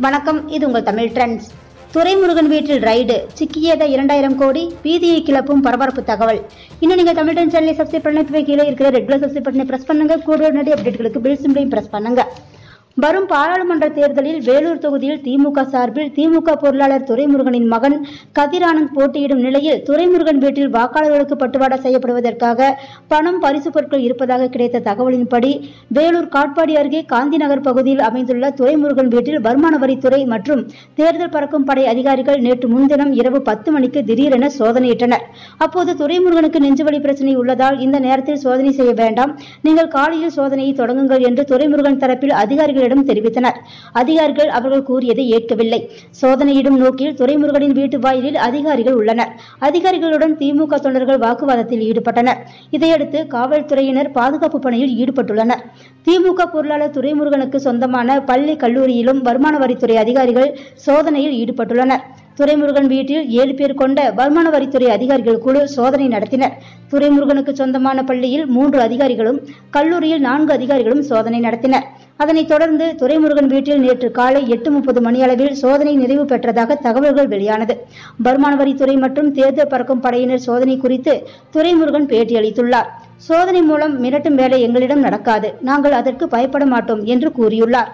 வணக்கம் இது உங்கள் தமிழ் ட்ரெண்ட்ஸ். துரைமுருகன் வீட்டில் ரைடு சிக்கியத இரண்டாயிரம் கோடி வீதியை கிளப்பும் பரபரப்பு தகவல். இன்னும் நீங்கள் தமிழ் ட்ரெண்ட் சேனலை சப்ஸ்கிரைப் பண்ணி இப்போ கீழே இருக்கிற ரெகுலர் சப்ஸ்கிரைப் பண்ணி பிரஸ் பண்ணுங்க. கூட உடனடி அப்டேட்களுக்கு பில் சிம்லையும் பிரஸ் பண்ணுங்க. வரும் பாராளுமன்ற தேர்தலில் வேலூர் தொகுதியில் திமுக சார்பில் திமுக பொருளாளர் துரைமுருகனின் மகன் கதிரானந்த் போட்டியிடும் நிலையில் துரைமுருகன் வீட்டில் வாக்காளர்களுக்கு பட்டுவாடா செய்யப்படுவதற்காக பணம் பரிசு பொருட்கள் இருப்பதாக கிடைத்த தகவலின்படி வேலூர் காட்பாடி அருகே காந்தி நகர் பகுதியில் அமைந்துள்ள துரைமுருகன் வீட்டில் வருமான வரித்துறை மற்றும் தேர்தல் பறக்கும் படை அதிகாரிகள் நேற்று முன்தினம் இரவு பத்து மணிக்கு திடீரென சோதனையிட்டனர். அப்போது துரைமுருகனுக்கு நெஞ்சுவலி பிரச்சனை உள்ளதால் இந்த நேரத்தில் சோதனை செய்ய வேண்டாம். நீங்கள் காலையில் சோதனையை தொடங்குங்கள் என்று துரைமுருகன் தரப்பில் அதிகாரிகள் அதிகாரிகளிடம் தெரிவித்தனர். அதிகாரிகள் அவர்கள் கூறியதை ஏற்கவில்லை. சோதனையிடும் நோக்கில் துரைமுருகனின் வீட்டு வாயிலில் அதிகாரிகள் உள்ளனர். அதிகாரிகளுடன் திமுக தொண்டர்கள் வாக்குவாதத்தில் ஈடுபட்டனர். இதையடுத்து காவல்துறையினர் பாதுகாப்பு பணியில் ஈடுபட்டுள்ளனர். திமுக பொருளாளர் துரைமுருகனுக்கு சொந்தமான பள்ளி கல்லூரியிலும் வருமான வரித்துறை அதிகாரிகள் சோதனையில் ஈடுபட்டுள்ளனர். துரைமுருகன் வீட்டில் ஏழு பேர் கொண்ட வருமான வரித்துறை அதிகாரிகள் குழு சோதனை நடத்தினர். துரைமுருகனுக்கு சொந்தமான பள்ளியில் மூன்று அதிகாரிகளும் கல்லூரியில் நான்கு அதிகாரிகளும் சோதனை நடத்தினர். அதனைத் தொடர்ந்து துரைமுருகன் வீட்டில் நேற்று காலை எட்டு முப்பது மணியளவில் சோதனை நிறைவு பெற்றதாக தகவல்கள் வெளியானது. வருமான வரித்துறை மற்றும் தேர்தல் பறக்கும் படையினர் சோதனை குறித்து துரைமுருகன் பேட்டியளித்துள்ளார். சோதனை மூலம் மிரட்டும் வேலை எங்களிடம் நடக்காது. நாங்கள் அதற்கு பயப்பட மாட்டோம் என்று கூறியுள்ளார்.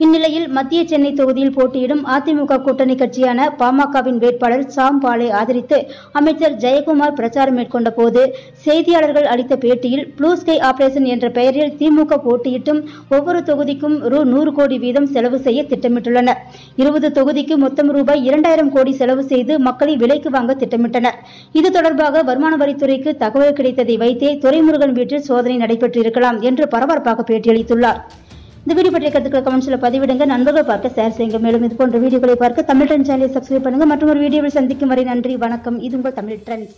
இந்நிலையில் மத்திய சென்னை தொகுதியில் போட்டியிடும் அதிமுக கூட்டணி கட்சியான பாமகவின் வேட்பாளர் சாம் பாலை ஆதரித்து அமைச்சர் ஜெயக்குமார் பிரச்சாரம் மேற்கொண்ட போது செய்தியாளர்கள் அளித்த பேட்டியில் ப்ளூ ஸ்கை ஆபரேஷன் என்ற பெயரில் திமுக போட்டியிட்டும் ஒவ்வொரு தொகுதிக்கும் ரூ நூறு கோடி வீதம் செலவு செய்ய திட்டமிட்டுள்ளனர் இருபது தொகுதிக்கு மொத்தம் ரூபாய் இரண்டாயிரம் கோடி செலவு செய்து மக்களை விலைக்கு வாங்க திட்டமிட்டனர். இது தொடர்பாக வருமான வரித்துறைக்கு தகவல் கிடைத்ததை வைத்தே துரைமுருகன் வீட்டில் சோதனை நடைபெற்றிருக்கலாம் என்று பரபரப்பாக பேட்டியளித்துள்ளார். இந்த வீடியோ பற்றிய கருத்துக்களை கமெண்ட்ஸில் பதிவிடுங்க. நண்பர்கள் பார்க்க ஷேர் செய்யுங்க. மேலும் இது போன்ற வீடியோக்களை பார்க்க தமிழ் ட்ரெண்ட் சேனலை சப்ஸ்கிரைப் பண்ணுங்க. மற்றும் ஒரு வீடியோவில் சந்திக்கும் வரை நன்றி வணக்கம். இது உங்கள் தமிழ் ட்ரெண்ட்ஸ்